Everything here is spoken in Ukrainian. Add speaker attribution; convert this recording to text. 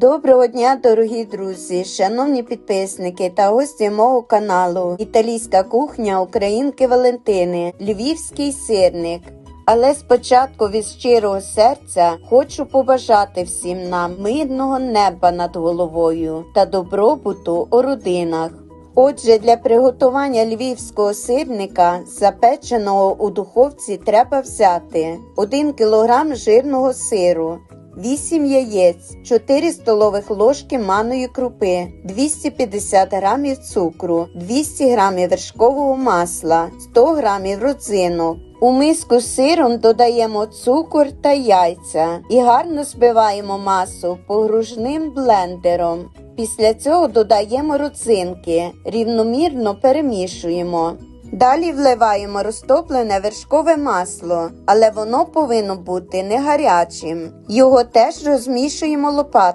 Speaker 1: Доброго дня, дорогі друзі, шановні підписники та гості мого каналу Італійська кухня Українки Валентини, Львівський сирник. Але спочатку від щирого серця хочу побажати всім нам мирного неба над головою та добробуту у родинах. Отже, для приготування львівського сирника, запеченого у духовці, треба взяти 1 кг жирного сиру, 8 яєць, 4 столових ложки маної крупи, 250 г цукру, 200 г вершкового масла, 100 г родзинок. У миску з сиром додаємо цукор та яйця і гарно збиваємо масу погружним блендером. Після цього додаємо родзинки, рівномірно перемішуємо. Далі вливаємо розтоплене вершкове масло, але воно повинно бути не гарячим. Його теж розмішуємо лопаткою.